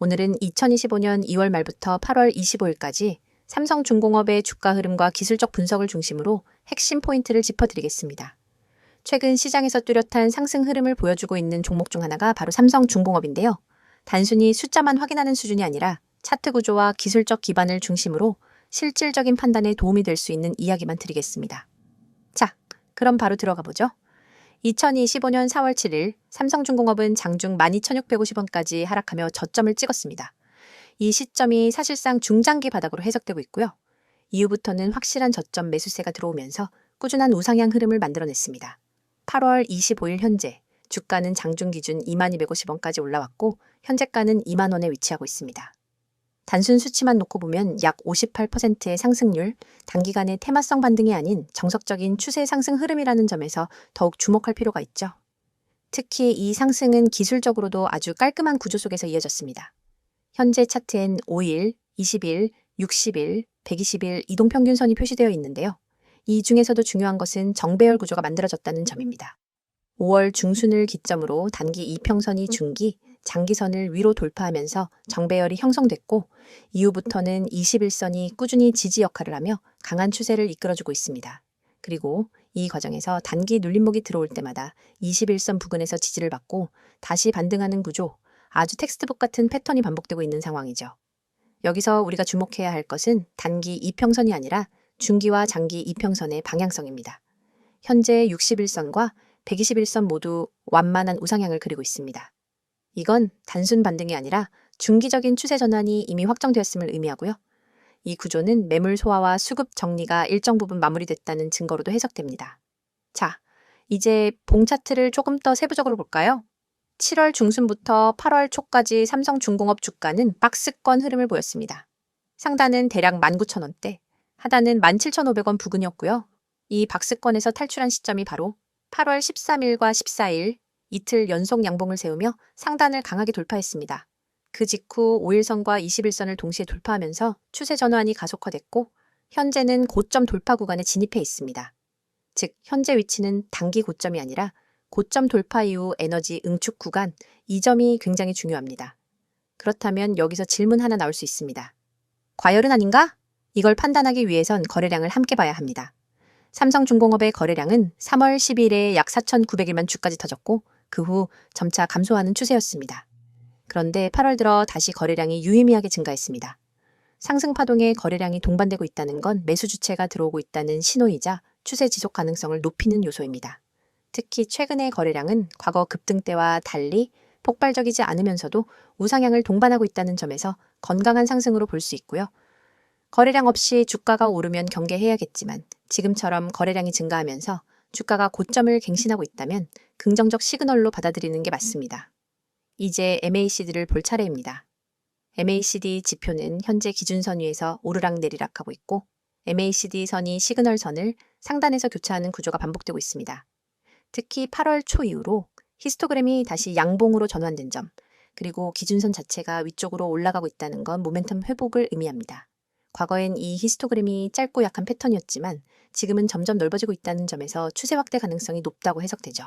오늘은 2025년 2월 말부터 8월 25일까지 삼성중공업의 주가 흐름과 기술적 분석을 중심으로 핵심 포인트를 짚어드리겠습니다. 최근 시장에서 뚜렷한 상승 흐름을 보여주고 있는 종목 중 하나가 바로 삼성중공업인데요. 단순히 숫자만 확인하는 수준이 아니라 차트 구조와 기술적 기반을 중심으로 실질적인 판단에 도움이 될 수 있는 이야기만 드리겠습니다. 자, 그럼 바로 들어가 보죠. 2025년 4월 7일 삼성중공업은 장중 12,650원까지 하락하며 저점을 찍었습니다. 이 시점이 사실상 중장기 바닥으로 해석되고 있고요. 이후부터는 확실한 저점 매수세가 들어오면서 꾸준한 우상향 흐름을 만들어냈습니다. 8월 25일 현재 주가는 장중 기준 2250원까지 올라왔고 현재가는 2만 원에 위치하고 있습니다. 단순 수치만 놓고 보면 약 58%의 상승률, 단기간의 테마성 반등이 아닌 정석적인 추세 상승 흐름이라는 점에서 더욱 주목할 필요가 있죠. 특히 이 상승은 기술적으로도 아주 깔끔한 구조 속에서 이어졌습니다. 현재 차트엔 5일, 20일, 60일, 120일 이동평균선이 표시되어 있는데요. 이 중에서도 중요한 것은 정배열 구조가 만들어졌다는 점입니다. 5월 중순을 기점으로 단기 이평선이 중기, 장기선을 위로 돌파하면서 정배열이 형성됐고 이후부터는 21선이 꾸준히 지지 역할을 하며 강한 추세를 이끌어주고 있습니다. 그리고 이 과정에서 단기 눌림목이 들어올 때마다 21선 부근에서 지지를 받고 다시 반등하는 구조, 아주 텍스트북 같은 패턴이 반복되고 있는 상황이죠. 여기서 우리가 주목해야 할 것은 단기 이평선이 아니라 중기와 장기 이평선의 방향성입니다. 현재 61선과 121선 모두 완만한 우상향을 그리고 있습니다. 이건 단순 반등이 아니라 중기적인 추세 전환이 이미 확정되었음을 의미하고요. 이 구조는 매물 소화와 수급 정리가 일정 부분 마무리됐다는 증거로도 해석됩니다. 자, 이제 봉 차트를 조금 더 세부적으로 볼까요? 7월 중순부터 8월 초까지 삼성중공업 주가는 박스권 흐름을 보였습니다. 상단은 대략 19,000원대, 하단은 17,500원 부근이었고요. 이 박스권에서 탈출한 시점이 바로 8월 13일과 14일 이틀 연속 양봉을 세우며 상단을 강하게 돌파했습니다. 그 직후 5일선과 21선을 동시에 돌파하면서 추세 전환이 가속화됐고 현재는 고점 돌파 구간에 진입해 있습니다. 즉 현재 위치는 단기 고점이 아니라 고점 돌파 이후 에너지 응축 구간 이 점이 굉장히 중요합니다. 그렇다면 여기서 질문 하나 나올 수 있습니다. 과열은 아닌가? 이걸 판단하기 위해선 거래량을 함께 봐야 합니다. 삼성중공업의 거래량은 3월 10일에 약 4,900일만 주까지 터졌고 그 후 점차 감소하는 추세였습니다. 그런데 8월 들어 다시 거래량이 유의미하게 증가했습니다. 상승 파동에 거래량이 동반되고 있다는 건 매수 주체가 들어오고 있다는 신호이자 추세 지속 가능성을 높이는 요소입니다. 특히 최근의 거래량은 과거 급등 때와 달리 폭발적이지 않으면서도 우상향을 동반하고 있다는 점에서 건강한 상승으로 볼 수 있고요. 거래량 없이 주가가 오르면 경계해야겠지만 지금처럼 거래량이 증가하면서 주가가 고점을 갱신하고 있다면 긍정적 시그널로 받아들이는 게 맞습니다. 이제 MACD를 볼 차례입니다. MACD 지표는 현재 기준선 위에서 오르락 내리락 하고 있고 MACD 선이 시그널 선을 상단에서 교차하는 구조가 반복되고 있습니다. 특히 8월 초 이후로 히스토그램이 다시 양봉으로 전환된 점, 그리고 기준선 자체가 위쪽으로 올라가고 있다는 건 모멘텀 회복을 의미합니다. 과거엔 이 히스토그램이 짧고 약한 패턴이었지만 지금은 점점 넓어지고 있다는 점에서 추세 확대 가능성이 높다고 해석되죠.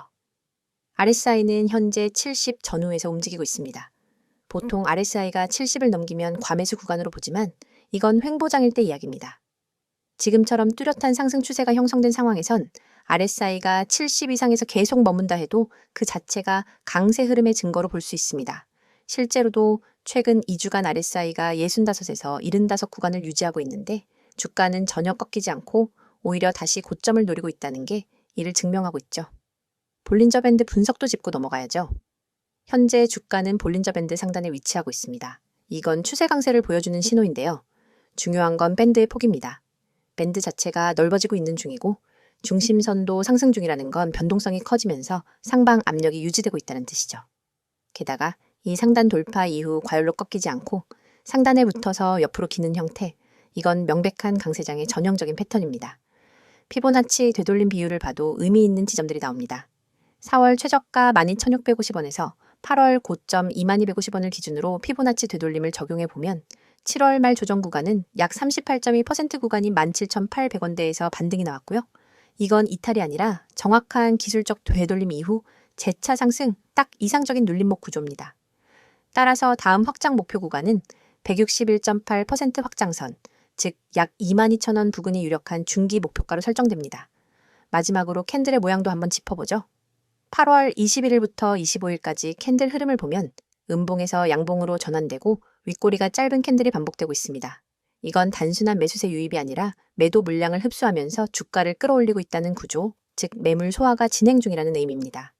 RSI는 현재 70 전후에서 움직이고 있습니다. 보통 RSI가 70을 넘기면 과매수 구간으로 보지만 이건 횡보장일 때 이야기입니다. 지금처럼 뚜렷한 상승 추세가 형성된 상황에선 RSI가 70 이상에서 계속 머문다 해도 그 자체가 강세 흐름의 증거로 볼 수 있습니다. 실제로도 최근 2주간 RSI가 65에서 75 구간을 유지하고 있는데 주가는 전혀 꺾이지 않고 오히려 다시 고점을 노리고 있다는 게 이를 증명하고 있죠. 볼린저 밴드 분석도 짚고 넘어가야죠. 현재 주가는 볼린저 밴드 상단에 위치하고 있습니다. 이건 추세 강세를 보여주는 신호인데요. 중요한 건 밴드의 폭입니다. 밴드 자체가 넓어지고 있는 중이고 중심선도 상승 중이라는 건 변동성이 커지면서 상방 압력이 유지되고 있다는 뜻이죠. 게다가 이 상단 돌파 이후 과열로 꺾이지 않고 상단에 붙어서 옆으로 기는 형태, 이건 명백한 강세장의 전형적인 패턴입니다. 피보나치 되돌림 비율을 봐도 의미 있는 지점들이 나옵니다. 4월 최저가 12,650원에서 8월 고점 2250원을 기준으로 피보나치 되돌림을 적용해 보면 7월 말 조정 구간은 약 38.2% 구간인 17,800원대에서 반등이 나왔고요. 이건 이탈이 아니라 정확한 기술적 되돌림 이후 재차 상승 딱 이상적인 눌림목 구조입니다. 따라서 다음 확장 목표 구간은 161.8% 확장선, 즉 약 22,000원 부근이 유력한 중기 목표가로 설정됩니다. 마지막으로 캔들의 모양도 한번 짚어보죠. 8월 21일부터 25일까지 캔들 흐름을 보면 음봉에서 양봉으로 전환되고 윗꼬리가 짧은 캔들이 반복되고 있습니다. 이건 단순한 매수세 유입이 아니라 매도 물량을 흡수하면서 주가를 끌어올리고 있다는 구조, 즉 매물 소화가 진행 중이라는 의미입니다.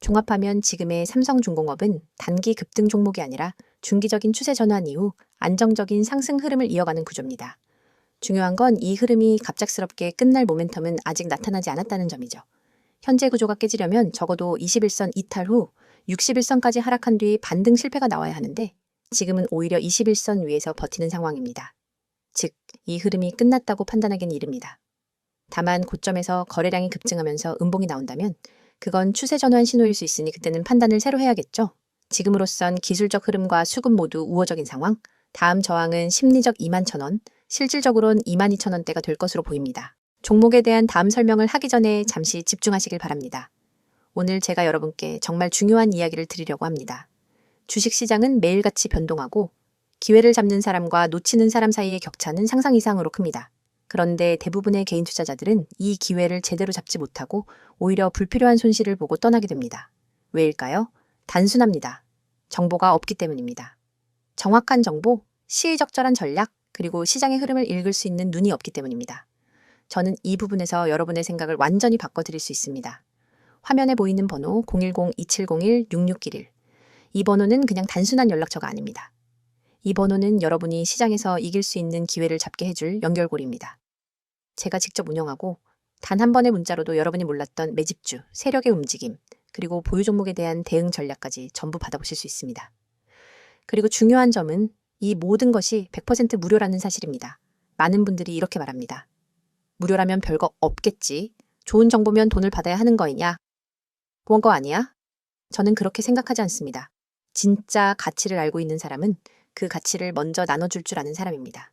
종합하면 지금의 삼성중공업은 단기 급등 종목이 아니라 중기적인 추세 전환 이후 안정적인 상승 흐름을 이어가는 구조입니다. 중요한 건 이 흐름이 갑작스럽게 끝날 모멘텀은 아직 나타나지 않았다는 점이죠. 현재 구조가 깨지려면 적어도 21선 이탈 후 61선까지 하락한 뒤 반등 실패가 나와야 하는데 지금은 오히려 21선 위에서 버티는 상황입니다. 즉, 이 흐름이 끝났다고 판단하기는 이릅니다. 다만 고점에서 거래량이 급증하면서 음봉이 나온다면 그건 추세 전환 신호일 수 있으니 그때는 판단을 새로 해야겠죠. 지금으로선 기술적 흐름과 수급 모두 우호적인 상황, 다음 저항은 심리적 2만 천원, 실질적으로는 2만 2천 원대가 될 것으로 보입니다. 종목에 대한 다음 설명을 하기 전에 잠시 집중하시길 바랍니다. 오늘 제가 여러분께 정말 중요한 이야기를 드리려고 합니다. 주식시장은 매일같이 변동하고 기회를 잡는 사람과 놓치는 사람 사이의 격차는 상상 이상으로 큽니다. 그런데 대부분의 개인 투자자들은 이 기회를 제대로 잡지 못하고 오히려 불필요한 손실을 보고 떠나게 됩니다. 왜일까요? 단순합니다. 정보가 없기 때문입니다. 정확한 정보, 시의적절한 전략, 그리고 시장의 흐름을 읽을 수 있는 눈이 없기 때문입니다. 저는 이 부분에서 여러분의 생각을 완전히 바꿔드릴 수 있습니다. 화면에 보이는 번호 010-2701-6611. 이 번호는 그냥 단순한 연락처가 아닙니다. 이 번호는 여러분이 시장에서 이길 수 있는 기회를 잡게 해줄 연결고리입니다. 제가 직접 운영하고 단 한 번의 문자로도 여러분이 몰랐던 매집주, 세력의 움직임, 그리고 보유 종목에 대한 대응 전략까지 전부 받아보실 수 있습니다. 그리고 중요한 점은 이 모든 것이 100% 무료라는 사실입니다. 많은 분들이 이렇게 말합니다. 무료라면 별거 없겠지. 좋은 정보면 돈을 받아야 하는 거이냐? 그런 거 아니야? 저는 그렇게 생각하지 않습니다. 진짜 가치를 알고 있는 사람은 그 가치를 먼저 나눠줄 줄 아는 사람입니다.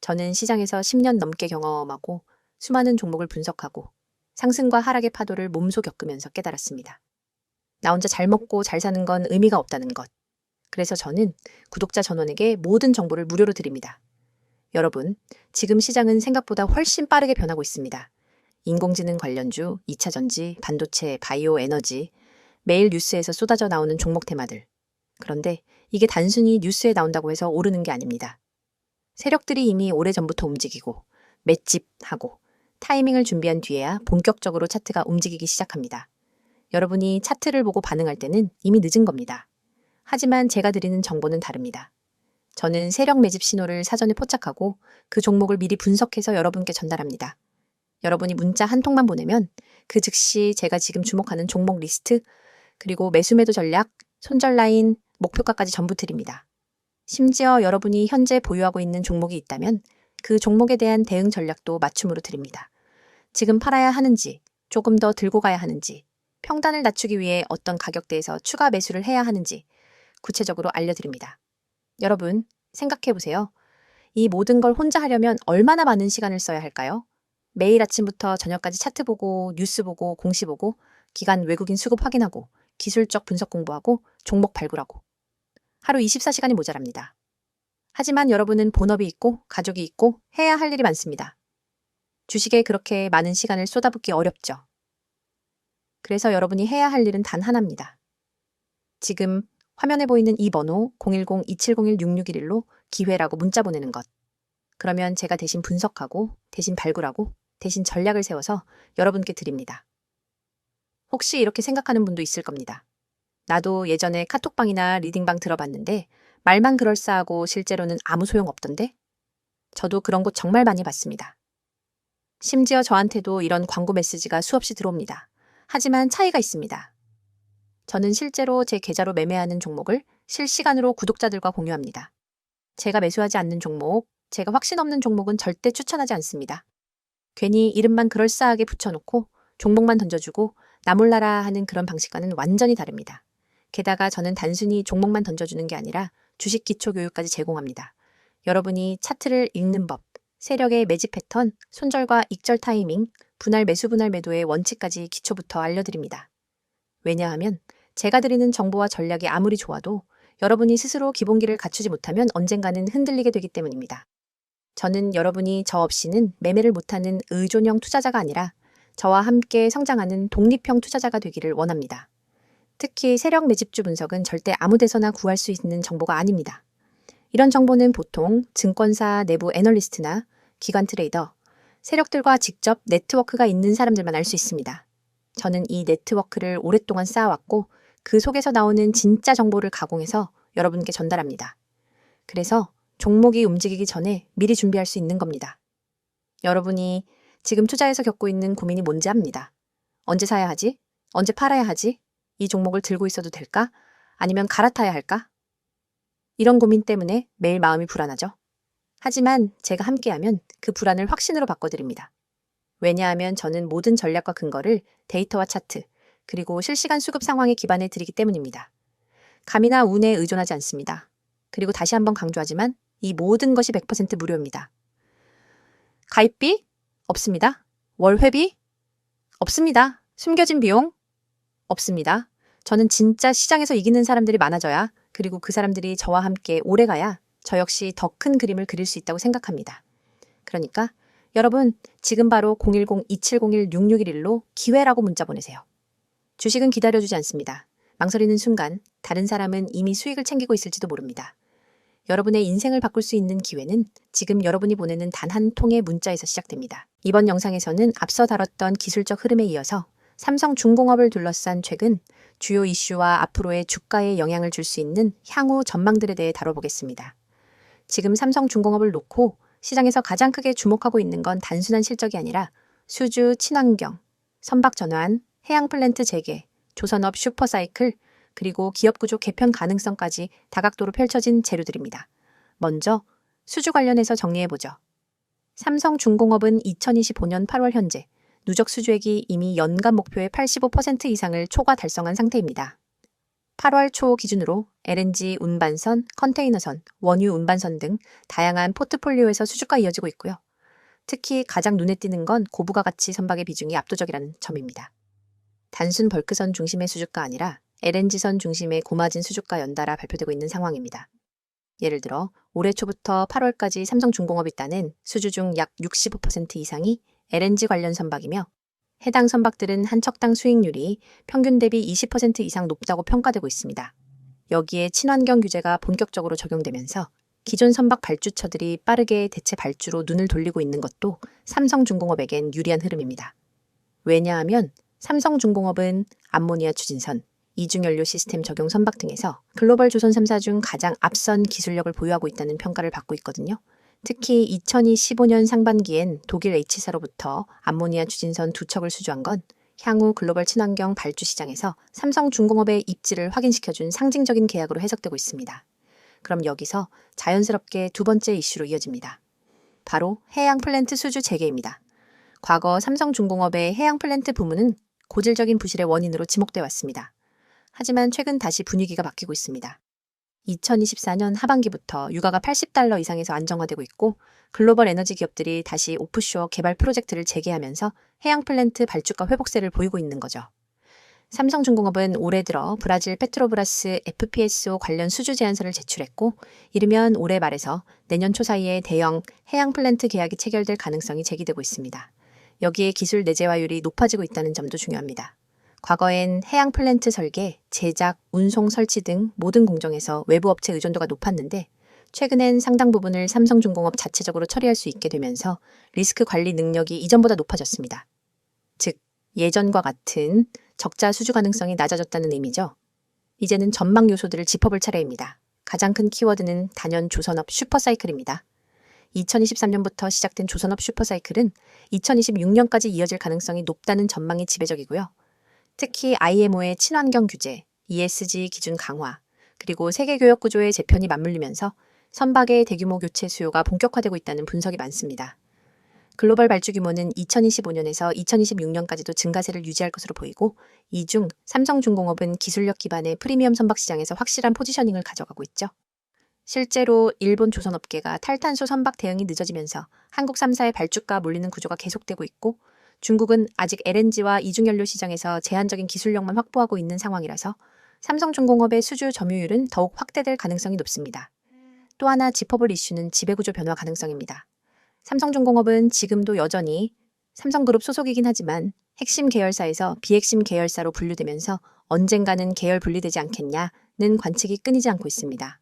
저는 시장에서 10년 넘게 경험하고 수많은 종목을 분석하고 상승과 하락의 파도를 몸소 겪으면서 깨달았습니다. 나 혼자 잘 먹고 잘 사는 건 의미가 없다는 것. 그래서 저는 구독자 전원에게 모든 정보를 무료로 드립니다. 여러분, 지금 시장은 생각보다 훨씬 빠르게 변하고 있습니다. 인공지능 관련주, 2차 전지, 반도체, 바이오 에너지, 매일 뉴스에서 쏟아져 나오는 종목 테마들. 그런데 이게 단순히 뉴스에 나온다고 해서 오르는 게 아닙니다. 세력들이 이미 오래전부터 움직이고 맷집하고 타이밍을 준비한 뒤에야 본격적으로 차트가 움직이기 시작합니다. 여러분이 차트를 보고 반응할 때는 이미 늦은 겁니다. 하지만 제가 드리는 정보는 다릅니다. 저는 세력 매집 신호를 사전에 포착하고 그 종목을 미리 분석해서 여러분께 전달합니다. 여러분이 문자 한 통만 보내면 그 즉시 제가 지금 주목하는 종목 리스트, 그리고 매수매도 전략, 손절 라인, 목표가까지 전부 드립니다. 심지어 여러분이 현재 보유하고 있는 종목이 있다면 그 종목에 대한 대응 전략도 맞춤으로 드립니다. 지금 팔아야 하는지, 조금 더 들고 가야 하는지, 평단을 낮추기 위해 어떤 가격대에서 추가 매수를 해야 하는지, 구체적으로 알려드립니다. 여러분, 생각해 보세요. 이 모든 걸 혼자 하려면 얼마나 많은 시간을 써야 할까요? 매일 아침부터 저녁까지 차트 보고, 뉴스 보고, 공시 보고, 기간 외국인 수급 확인하고, 기술적 분석 공부하고, 종목 발굴하고. 하루 24시간이 모자랍니다. 하지만 여러분은 본업이 있고, 가족이 있고, 해야 할 일이 많습니다. 주식에 그렇게 많은 시간을 쏟아붓기 어렵죠. 그래서 여러분이 해야 할 일은 단 하나입니다. 지금 화면에 보이는 이 번호 010-2701-6611로 기회라고 문자 보내는 것. 그러면 제가 대신 분석하고, 대신 발굴하고, 대신 전략을 세워서 여러분께 드립니다. 혹시 이렇게 생각하는 분도 있을 겁니다. 나도 예전에 카톡방이나 리딩방 들어봤는데 말만 그럴싸하고 실제로는 아무 소용 없던데? 저도 그런 곳 정말 많이 봤습니다. 심지어 저한테도 이런 광고 메시지가 수없이 들어옵니다. 하지만 차이가 있습니다. 저는 실제로 제 계좌로 매매하는 종목을 실시간으로 구독자들과 공유합니다. 제가 매수하지 않는 종목, 제가 확신 없는 종목은 절대 추천하지 않습니다. 괜히 이름만 그럴싸하게 붙여놓고 종목만 던져주고 나몰라라 하는 그런 방식과는 완전히 다릅니다. 게다가 저는 단순히 종목만 던져주는 게 아니라 주식 기초 교육까지 제공합니다. 여러분이 차트를 읽는 법, 세력의 매집 패턴, 손절과 익절 타이밍, 분할 매수 분할 매도의 원칙까지 기초부터 알려드립니다. 왜냐하면 제가 드리는 정보와 전략이 아무리 좋아도 여러분이 스스로 기본기를 갖추지 못하면 언젠가는 흔들리게 되기 때문입니다. 저는 여러분이 저 없이는 매매를 못하는 의존형 투자자가 아니라 저와 함께 성장하는 독립형 투자자가 되기를 원합니다. 특히 세력 매집주 분석은 절대 아무 데서나 구할 수 있는 정보가 아닙니다. 이런 정보는 보통 증권사 내부 애널리스트나 기관 트레이더, 세력들과 직접 네트워크가 있는 사람들만 알 수 있습니다. 저는 이 네트워크를 오랫동안 쌓아왔고 그 속에서 나오는 진짜 정보를 가공해서 여러분께 전달합니다. 그래서 종목이 움직이기 전에 미리 준비할 수 있는 겁니다. 여러분이 지금 투자에서 겪고 있는 고민이 뭔지 압니다. 언제 사야 하지? 언제 팔아야 하지? 이 종목을 들고 있어도 될까? 아니면 갈아타야 할까? 이런 고민 때문에 매일 마음이 불안하죠. 하지만 제가 함께하면 그 불안을 확신으로 바꿔드립니다. 왜냐하면 저는 모든 전략과 근거를 데이터와 차트, 그리고 실시간 수급 상황에 기반해 드리기 때문입니다. 감이나 운에 의존하지 않습니다. 그리고 다시 한번 강조하지만 이 모든 것이 100% 무료입니다. 가입비? 없습니다. 월회비? 없습니다. 숨겨진 비용? 없습니다. 저는 진짜 시장에서 이기는 사람들이 많아져야 그리고 그 사람들이 저와 함께 오래 가야 저 역시 더 큰 그림을 그릴 수 있다고 생각합니다. 그러니까 여러분 지금 바로 010-2701-6611로 기회라고 문자 보내세요. 주식은 기다려주지 않습니다. 망설이는 순간 다른 사람은 이미 수익을 챙기고 있을지도 모릅니다. 여러분의 인생을 바꿀 수 있는 기회는 지금 여러분이 보내는 단 한 통의 문자에서 시작됩니다. 이번 영상에서는 앞서 다뤘던 기술적 흐름에 이어서 삼성중공업을 둘러싼 최근 주요 이슈와 앞으로의 주가에 영향을 줄 수 있는 향후 전망들에 대해 다뤄보겠습니다. 지금 삼성중공업을 놓고 시장에서 가장 크게 주목하고 있는 건 단순한 실적이 아니라 수주, 친환경, 선박 전환, 해양 플랜트 재개, 조선업 슈퍼사이클, 그리고 기업 구조 개편 가능성까지 다각도로 펼쳐진 재료들입니다. 먼저 수주 관련해서 정리해보죠. 삼성중공업은 2025년 8월 현재 누적 수주액이 이미 연간 목표의 85% 이상을 초과 달성한 상태입니다. 8월 초 기준으로 LNG 운반선, 컨테이너선, 원유 운반선 등 다양한 포트폴리오에서 수주가 이어지고 있고요. 특히 가장 눈에 띄는 건 고부가 가치 선박의 비중이 압도적이라는 점입니다. 단순 벌크선 중심의 수주가 아니라 LNG선 중심의 고마진 수주가 연달아 발표되고 있는 상황입니다. 예를 들어 올해 초부터 8월까지 삼성중공업이 따낸 수주 중 약 65% 이상이 LNG 관련 선박이며 해당 선박들은 한 척당 수익률이 평균 대비 20% 이상 높다고 평가되고 있습니다. 여기에 친환경 규제가 본격적으로 적용되면서 기존 선박 발주처들이 빠르게 대체 발주로 눈을 돌리고 있는 것도 삼성중공업에겐 유리한 흐름입니다. 왜냐하면 삼성중공업은 암모니아 추진선, 이중연료 시스템 적용 선박 등에서 글로벌 조선 3사 중 가장 앞선 기술력을 보유하고 있다는 평가를 받고 있거든요. 특히 2025년 상반기엔 독일 H사로부터 암모니아 추진선 두 척을 수주한 건 향후 글로벌 친환경 발주 시장에서 삼성중공업의 입지를 확인시켜준 상징적인 계약으로 해석되고 있습니다. 그럼 여기서 자연스럽게 두 번째 이슈로 이어집니다. 바로 해양 플랜트 수주 재개입니다. 과거 삼성중공업의 해양 플랜트 부문은 고질적인 부실의 원인으로 지목돼 왔습니다. 하지만 최근 다시 분위기가 바뀌고 있습니다. 2024년 하반기부터 유가가 80달러 이상에서 안정화되고 있고 글로벌 에너지 기업들이 다시 오프쇼어 개발 프로젝트를 재개하면서 해양 플랜트 발주가 회복세를 보이고 있는 거죠. 삼성중공업은 올해 들어 브라질 페트로브라스 FPSO 관련 수주 제안서를 제출했고 이르면 올해 말에서 내년 초 사이에 대형 해양 플랜트 계약이 체결될 가능성이 제기되고 있습니다. 여기에 기술 내재화율이 높아지고 있다는 점도 중요합니다. 과거엔 해양 플랜트 설계, 제작, 운송 설치 등 모든 공정에서 외부 업체 의존도가 높았는데 최근엔 상당 부분을 삼성중공업 자체적으로 처리할 수 있게 되면서 리스크 관리 능력이 이전보다 높아졌습니다. 즉, 예전과 같은 적자 수주 가능성이 낮아졌다는 의미죠. 이제는 전망 요소들을 짚어볼 차례입니다. 가장 큰 키워드는 단연 조선업 슈퍼사이클입니다. 2023년부터 시작된 조선업 슈퍼사이클은 2026년까지 이어질 가능성이 높다는 전망이 지배적이고요. 특히 IMO의 친환경 규제, ESG 기준 강화, 그리고 세계 교역 구조의 재편이 맞물리면서 선박의 대규모 교체 수요가 본격화되고 있다는 분석이 많습니다. 글로벌 발주 규모는 2025년에서 2026년까지도 증가세를 유지할 것으로 보이고 이 중 삼성중공업은 기술력 기반의 프리미엄 선박 시장에서 확실한 포지셔닝을 가져가고 있죠. 실제로 일본 조선업계가 탈탄소 선박 대응이 늦어지면서 한국 3사의 발주가 몰리는 구조가 계속되고 있고 중국은 아직 LNG와 이중연료 시장에서 제한적인 기술력만 확보하고 있는 상황이라서 삼성중공업의 수주 점유율은 더욱 확대될 가능성이 높습니다. 또 하나 짚어볼 이슈는 지배구조 변화 가능성입니다. 삼성중공업은 지금도 여전히 삼성그룹 소속이긴 하지만 핵심 계열사에서 비핵심 계열사로 분류되면서 언젠가는 계열 분리되지 않겠냐는 관측이 끊이지 않고 있습니다.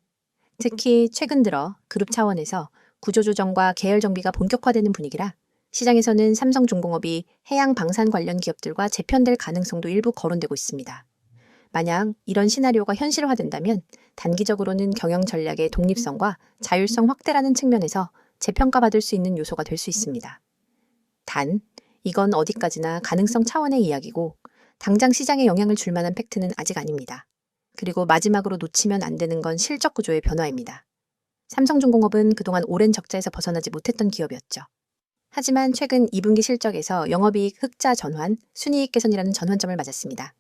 특히 최근 들어 그룹 차원에서 구조조정과 계열 정비가 본격화되는 분위기라 시장에서는 삼성중공업이 해양 방산 관련 기업들과 재편될 가능성도 일부 거론되고 있습니다. 만약 이런 시나리오가 현실화된다면 단기적으로는 경영 전략의 독립성과 자율성 확대라는 측면에서 재평가받을 수 있는 요소가 될 수 있습니다. 단, 이건 어디까지나 가능성 차원의 이야기고 당장 시장에 영향을 줄 만한 팩트는 아직 아닙니다. 그리고 마지막으로 놓치면 안 되는 건 실적 구조의 변화입니다. 삼성중공업은 그동안 오랜 적자에서 벗어나지 못했던 기업이었죠. 하지만 최근 2분기 실적에서 영업이익 흑자 전환, 순이익 개선이라는 전환점을 맞았습니다.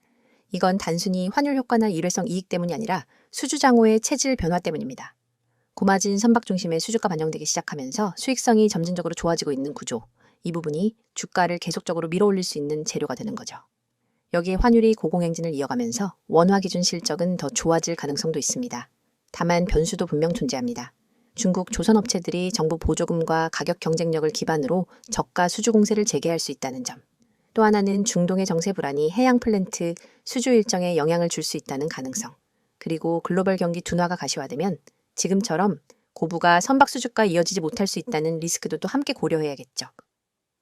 이건 단순히 환율 효과나 일회성 이익 때문이 아니라 수주장호의 체질 변화 때문입니다. 고마진 선박 중심의 수주가 반영되기 시작하면서 수익성이 점진적으로 좋아지고 있는 구조. 이 부분이 주가를 계속적으로 밀어올릴 수 있는 재료가 되는 거죠. 여기에 환율이 고공행진을 이어가면서 원화 기준 실적은 더 좋아질 가능성도 있습니다. 다만 변수도 분명 존재합니다. 중국 조선업체들이 정부 보조금과 가격 경쟁력을 기반으로 저가 수주 공세를 재개할 수 있다는 점. 또 하나는 중동의 정세 불안이 해양 플랜트 수주 일정에 영향을 줄 수 있다는 가능성. 그리고 글로벌 경기 둔화가 가시화되면 지금처럼 고부가 선박 수주가 이어지지 못할 수 있다는 리스크도 또 함께 고려해야겠죠.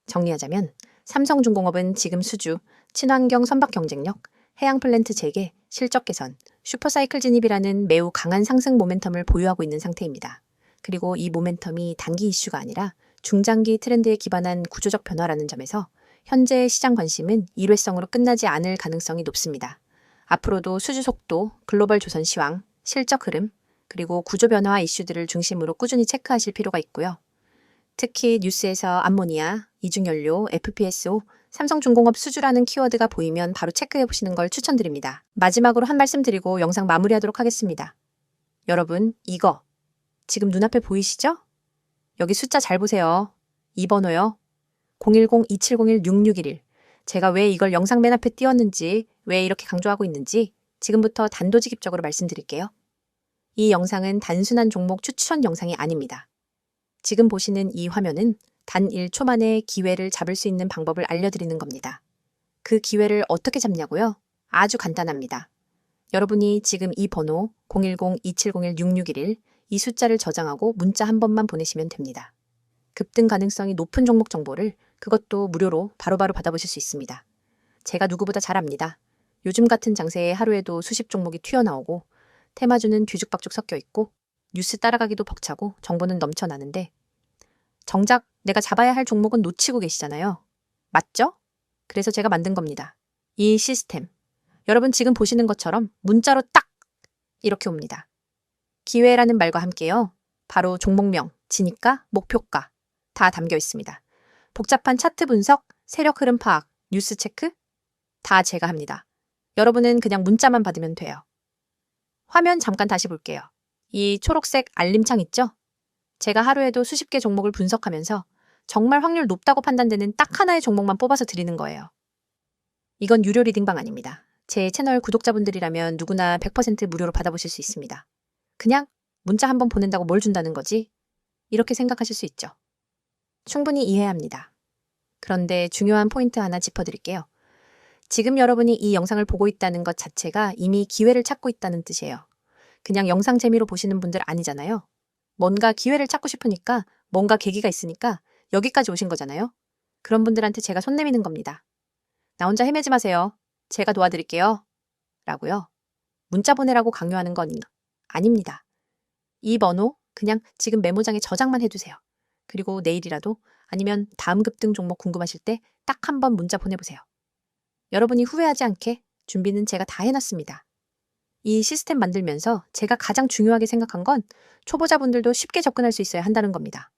정리하자면 삼성중공업은 지금 수주, 친환경 선박 경쟁력, 해양 플랜트 재개, 실적 개선, 슈퍼사이클 진입이라는 매우 강한 상승 모멘텀을 보유하고 있는 상태입니다. 그리고 이 모멘텀이 단기 이슈가 아니라 중장기 트렌드에 기반한 구조적 변화라는 점에서 현재의 시장 관심은 일회성으로 끝나지 않을 가능성이 높습니다. 앞으로도 수주 속도, 글로벌 조선 시황, 실적 흐름, 그리고 구조 변화 이슈들을 중심으로 꾸준히 체크하실 필요가 있고요. 특히 뉴스에서 암모니아, 이중연료, FPSO, 삼성중공업 수주라는 키워드가 보이면 바로 체크해 보시는 걸 추천드립니다. 마지막으로 한 말씀 드리고 영상 마무리하도록 하겠습니다. 여러분, 이거 지금 눈앞에 보이시죠? 여기 숫자 잘 보세요. 2번호요. 010-2701-6611. 제가 왜 이걸 영상 맨 앞에 띄웠는지, 왜 이렇게 강조하고 있는지 지금부터 단도직입적으로 말씀드릴게요. 이 영상은 단순한 종목 추천 영상이 아닙니다. 지금 보시는 이 화면은 단 1초 만에 기회를 잡을 수 있는 방법을 알려드리는 겁니다. 그 기회를 어떻게 잡냐고요? 아주 간단합니다. 여러분이 지금 이 번호 010-2701-6611 이 숫자를 저장하고 문자 한 번만 보내시면 됩니다. 급등 가능성이 높은 종목 정보를 그것도 무료로 바로 바로 받아보실 수 있습니다. 제가 누구보다 잘 압니다. 요즘 같은 장세에 하루에도 수십 종목이 튀어나오고 테마주는 뒤죽박죽 섞여 있고 뉴스 따라가기도 벅차고 정보는 넘쳐나는데 정작 내가 잡아야 할 종목은 놓치고 계시잖아요. 맞죠? 그래서 제가 만든 겁니다. 이 시스템. 여러분 지금 보시는 것처럼 문자로 딱 이렇게 옵니다. 기회라는 말과 함께요. 바로 종목명, 진입가, 목표가 다 담겨 있습니다. 복잡한 차트 분석, 세력 흐름 파악, 뉴스 체크 다 제가 합니다. 여러분은 그냥 문자만 받으면 돼요. 화면 잠깐 다시 볼게요. 이 초록색 알림창 있죠? 제가 하루에도 수십 개 종목을 분석하면서 정말 확률 높다고 판단되는 딱 하나의 종목만 뽑아서 드리는 거예요. 이건 유료 리딩방 아닙니다. 제 채널 구독자분들이라면 누구나 100% 무료로 받아보실 수 있습니다. 그냥 문자 한 번 보낸다고 뭘 준다는 거지? 이렇게 생각하실 수 있죠. 충분히 이해합니다. 그런데 중요한 포인트 하나 짚어드릴게요. 지금 여러분이 이 영상을 보고 있다는 것 자체가 이미 기회를 찾고 있다는 뜻이에요. 그냥 영상 재미로 보시는 분들 아니잖아요. 뭔가 기회를 찾고 싶으니까 뭔가 계기가 있으니까 여기까지 오신 거잖아요. 그런 분들한테 제가 손 내미는 겁니다. 나 혼자 헤매지 마세요. 제가 도와드릴게요. 라고요. 문자 보내라고 강요하는 건 아닙니다. 이 번호 그냥 지금 메모장에 저장만 해두세요. 그리고 내일이라도 아니면 다음 급등 종목 궁금하실 때 딱 한 번 문자 보내보세요. 여러분이 후회하지 않게 준비는 제가 다 해놨습니다. 이 시스템 만들면서 제가 가장 중요하게 생각한 건 초보자분들도 쉽게 접근할 수 있어야 한다는 겁니다.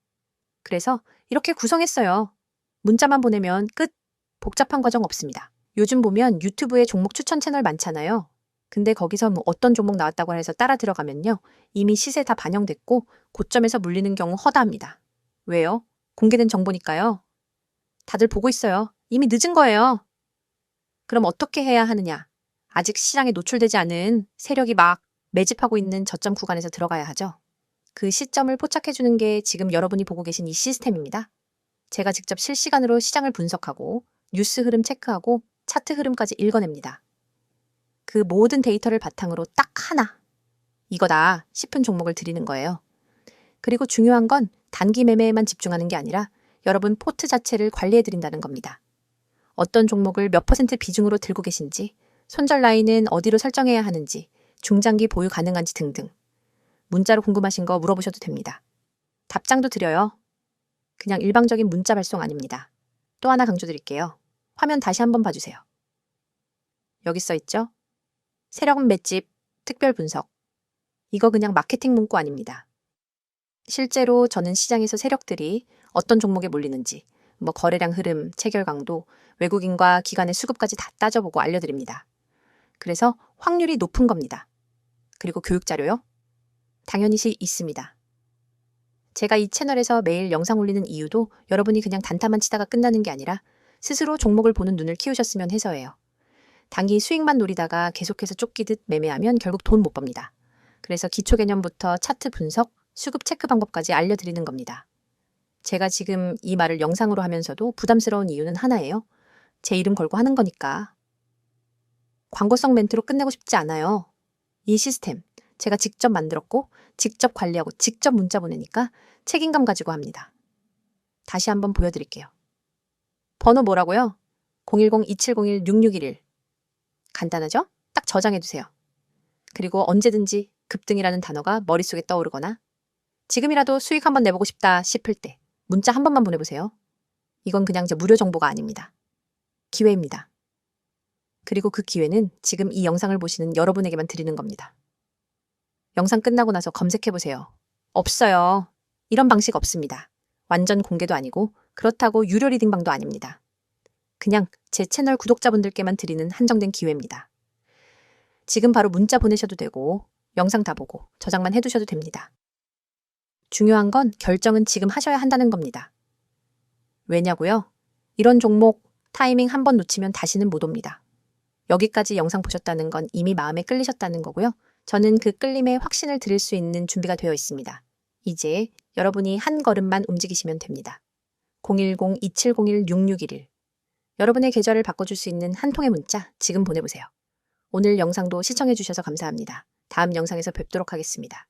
그래서 이렇게 구성했어요. 문자만 보내면 끝. 복잡한 과정 없습니다. 요즘 보면 유튜브에 종목 추천 채널 많잖아요. 근데 거기서 뭐 어떤 종목 나왔다고 해서 따라 들어가면요. 이미 시세 다 반영됐고 고점에서 물리는 경우 허다합니다. 왜요? 공개된 정보니까요. 다들 보고 있어요. 이미 늦은 거예요. 그럼 어떻게 해야 하느냐? 아직 시장에 노출되지 않은 세력이 막 매집하고 있는 저점 구간에서 들어가야 하죠. 그 시점을 포착해주는 게 지금 여러분이 보고 계신 이 시스템입니다. 제가 직접 실시간으로 시장을 분석하고 뉴스 흐름 체크하고 차트 흐름까지 읽어냅니다. 그 모든 데이터를 바탕으로 딱 하나, 이거다 싶은 종목을 드리는 거예요. 그리고 중요한 건 단기 매매에만 집중하는 게 아니라 여러분 포트 자체를 관리해드린다는 겁니다. 어떤 종목을 몇 퍼센트 비중으로 들고 계신지, 손절 라인은 어디로 설정해야 하는지, 중장기 보유 가능한지 등등. 문자로 궁금하신 거 물어보셔도 됩니다. 답장도 드려요. 그냥 일방적인 문자 발송 아닙니다. 또 하나 강조드릴게요. 화면 다시 한번 봐주세요. 여기 써 있죠? 세력 맷집, 특별 분석. 이거 그냥 마케팅 문구 아닙니다. 실제로 저는 시장에서 세력들이 어떤 종목에 몰리는지, 뭐 거래량 흐름, 체결 강도, 외국인과 기관의 수급까지 다 따져보고 알려드립니다. 그래서 확률이 높은 겁니다. 그리고 교육 자료요? 당연히 시 있습니다. 제가 이 채널에서 매일 영상 올리는 이유도 여러분이 그냥 단타만 치다가 끝나는 게 아니라 스스로 종목을 보는 눈을 키우셨으면 해서예요. 단기 수익만 노리다가 계속해서 쫓기듯 매매하면 결국 돈 못 법니다. 그래서 기초 개념부터 차트 분석, 수급 체크 방법까지 알려드리는 겁니다. 제가 지금 이 말을 영상으로 하면서도 부담스러운 이유는 하나예요. 제 이름 걸고 하는 거니까. 광고성 멘트로 끝내고 싶지 않아요. 이 시스템 제가 직접 만들었고 직접 관리하고 직접 문자 보내니까 책임감 가지고 합니다. 다시 한번 보여드릴게요. 번호 뭐라고요? 010-2701-6611. 간단하죠? 딱 저장해두세요. 그리고 언제든지 급등이라는 단어가 머릿속에 떠오르거나 지금이라도 수익 한번 내보고 싶다 싶을 때 문자 한 번만 보내보세요. 이건 그냥 제 무료 정보가 아닙니다. 기회입니다. 그리고 그 기회는 지금 이 영상을 보시는 여러분에게만 드리는 겁니다. 영상 끝나고 나서 검색해보세요. 없어요. 이런 방식 없습니다. 완전 공개도 아니고 그렇다고 유료 리딩방도 아닙니다. 그냥 제 채널 구독자분들께만 드리는 한정된 기회입니다. 지금 바로 문자 보내셔도 되고 영상 다 보고 저장만 해두셔도 됩니다. 중요한 건 결정은 지금 하셔야 한다는 겁니다. 왜냐고요? 이런 종목 타이밍 한 번 놓치면 다시는 못 옵니다. 여기까지 영상 보셨다는 건 이미 마음에 끌리셨다는 거고요. 저는 그 끌림에 확신을 드릴 수 있는 준비가 되어 있습니다. 이제 여러분이 한 걸음만 움직이시면 됩니다. 010-2701-6611 여러분의 계좌를 바꿔줄 수 있는 한 통의 문자 지금 보내보세요. 오늘 영상도 시청해주셔서 감사합니다. 다음 영상에서 뵙도록 하겠습니다.